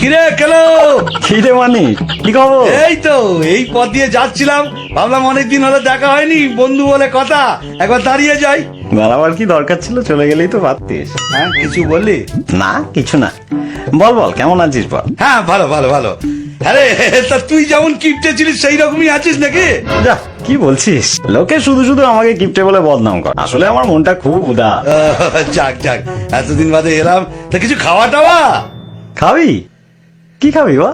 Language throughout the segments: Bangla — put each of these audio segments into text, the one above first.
কিরে কেন খিদে মানি কি খবর? এই তো এই পথ দিয়ে যাচ্ছিলাম। ভাবলাম অনেকদিন হলো দেখা হয়নি বন্ধু বলে কথা। একবার দাঁড়িয়ে যাই। দাঁড়াবার কি দরকার ছিল? চলে গেলেই তো পারতিস হ্যাঁ কিছু বললি? না কিছু না। বল বল কেমন আছিস বল? হ্যাঁ ভালো ভালো ভালো। আরে তা তুই যেমন কিপটে ছিলিস সেই রকমই আছিস নাকি? যা কি বলছিস? লোকে শুধু শুধু আমাকে কিপটে বলে বদনাম কর। আসলে আমার মনটা খুব উদা যাক যাক এতদিন বাদে এলাম। তা কিছু খাওয়া টাওয়া খাবি? কি খাবি বা?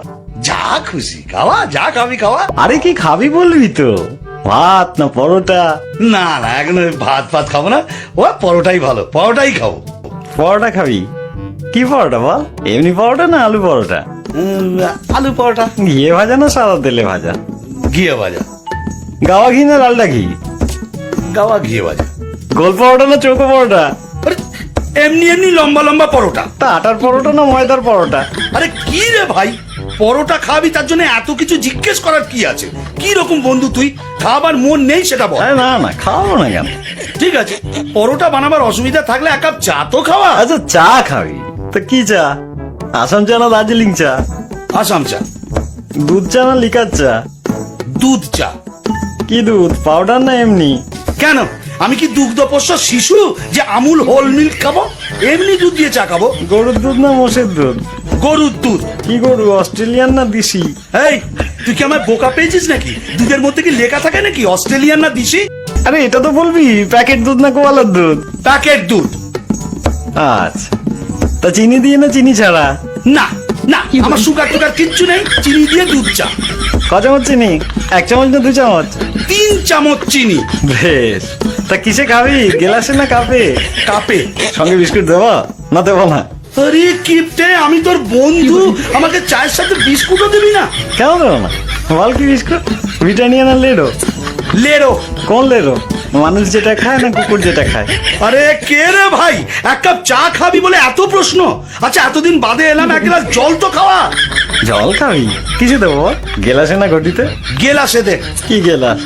যা খুশি খাওয়া যা খাবি খাওয়া। আরে কি খাবি বলবি তো? ভাত না পরোটা? না না এখন ওই ভাত ফাত খাব না। ও পরোটাই ভালো পরোটাই খাব। পরোটা খাবি? কি পরোটা বল? এমনি পরোটা না আলু পরোটা? আলু পরোটা। ঘিয়ে ভাজা না সাদা তেলে ভাজা? ঘিয়ে ভাজা। গাওয়া ঘি না লালটা ঘি? গাওয়া ঘিয়ে ভাজা। গোল পরোটা না চৌকো পরোটা? এমনি এমনি লম্বা লম্বা পরোটা। তা আটার পরোটা না ময়দার পরোটা? আরে কি রে ভাই? পরোটা খাবি তার জন্য এত কিছু জিজ্ঞেস করার কি আছে? কি রকম বন্ধু তুই? খাবার মন নেই সেটা বল। আরে না না খাওয়াবো না কেন? ঠিক আছে পরোটা বানাবার অসুবিধা থাকলে এক কাপ চা তো খাওয়া। আচ্ছা চা খাবি? তো কি চা? আসাম চা না দার্জিলিং চা? আসাম চা। দুধ চা না লিকার চা? দুধ চা। কি দুধ পাউডার না এমনি? কেন? আমি কি দুগ্ধপোষ্য শিশু যে আমুল হোল মিল্ক খাব? এমনি দুধ দিয়ে চা খাব? গরুর দুধ না মোষের দুধ? গরুর দুধ। কি গরু অস্ট্রেলিয়ান না দিশি? এই তুই কি আমার বোকা পেয়েছিস নাকি? দুধের মধ্যে কি লেখা থাকে নাকি? অস্ট্রেলিয়ান না দিশি? আরে এটা তো বলবি প্যাকেট দুধ না কোয়ালার দুধ? প্যাকেট দুধ। আচ্ছা। তা চিনি দিয়ে না চিনি ছাড়া? না না আমার সুগার টুগার কিচ্ছু নেই চিনি দিয়ে দুধ চা। ক চামচ চিনি? এক চামচ না দু চামচ? তিন চামচ চিনি। বেশ। তা কিসে খাবি? গেলাসে না কাপে? কাপে। সঙ্গে বিস্কুট দেবো? না দেবো না। আরে কিপটে আমি তোর বন্ধু। আমাকে চায়ের সাথে বিস্কুটও দিবি না? কেন দেবো না? বল কি বিস্কুট ব্রিটানিয়া না লেডো? লেডো। কোন লেডো? মানুষ যেটা খায় না কুকুর যেটা খায়? আরে কে রে ভাই? এক কাপ চা খাবি বলে এত প্রশ্ন। আচ্ছা এতদিন বাদে এলাম এক গ্লাস জল তো খাওয়া। জল খাবি? কিছু দেবো? গেলাসে না ঘটিতে? গেলাসে দে কি গেলাস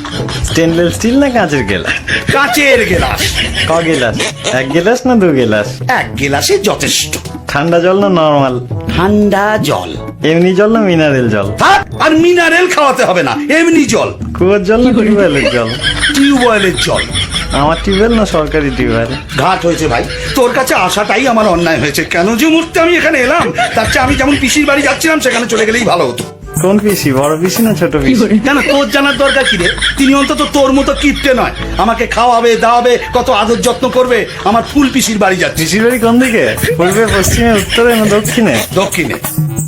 স্টেনলেস স্টিল না কাঁচের গেলাস কাঁচের গেলাস ক গেলাস? এক গেলাস না দু গেলাস? এক গেলাসে যথেষ্ট। ঠান্ডা জল না নর্মাল? ঠান্ডা জল। এমনি জল না মিনারেল জল? আর মিনারেল খাওয়াতে হবে না এমনি জল। কুয়োর জল না টিউবওয়েলের জল? টিউবওয়েলের জল। আমার টিউবওয়েল না সরকারি টিউবওয়েল? ঘাট হয়েছে ভাই। তোর কাছে আসাটাই আমার অন্যায় হয়েছে। কেন যে মুহূর্তে আমি এখানে এলাম তার চেয়ে আমি যেমন পিসির বাড়ি যাচ্ছিলাম সেখানে চলে গেলেই ভালো হতো। কোন পিসি? বড় পিসি না ছোট পিসি? কেন তোর জানার দরকার কি রে? তিনি অন্তত তোর মতো কিপটে নয়। আমাকে খাওয়াবে দাওয়াবে কত আদর যত্ন করবে। আমার ফুল পিসির বাড়ি যাচ্ছি। পিসির বাড়ি কোন দিকে? পূর্বে পশ্চিমে উত্তরে না দক্ষিণে? দক্ষিণে।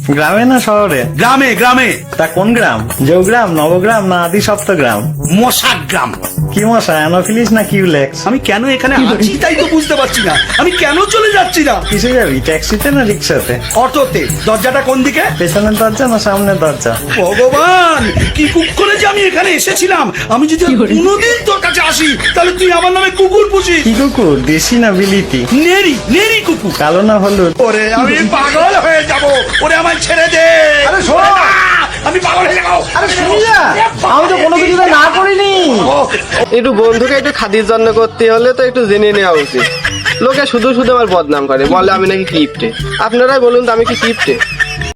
গ্রামে না শহরে? গ্রামে গ্রামে। তা কোন গ্রাম? জৌগ্রাম নবগ্রাম না আদি সপ্তগ্রাম? মশাক গ্রাম কি মশা অ্যানোফিলিস না কিউলেক্স? আমি কেন এখানে আছি তাই তো বুঝতে পারছি না। আমি কেন চলে যাচ্ছি না? কিসে যাবি ট্যাক্সিতে না রিক্সাতে? অটোতে। দরজাটা কোন দিকে? পেছনের দরজা না সামনের দরজা? ভগবান কি কুকুরে যে আমি এখানে এসেছিলাম? আমি যদি কোনোদিন তোর কাছে আসি তাহলে তুই আমার নামে কুকুর পুষিস। কি কুকুর? দেশি না বিলিতি? নেরি নেরি কুকুর। কালো না হলুদ? ওরে আমি পাগল হয়ে যাব। ওরে আমার ছেড়ে দে। আরে শোনো। তো কোনো কিছুতে না করিনি। একটু বন্ধুকে একটু খাতির যত্ন করতে হলে তো একটু জেনে নেওয়া উচিত। লোকে শুধু শুধু আমার বদনাম করে, বলে আমি নাকি কিপটে। আপনারাই বলুন তো আমি কি কিপটে?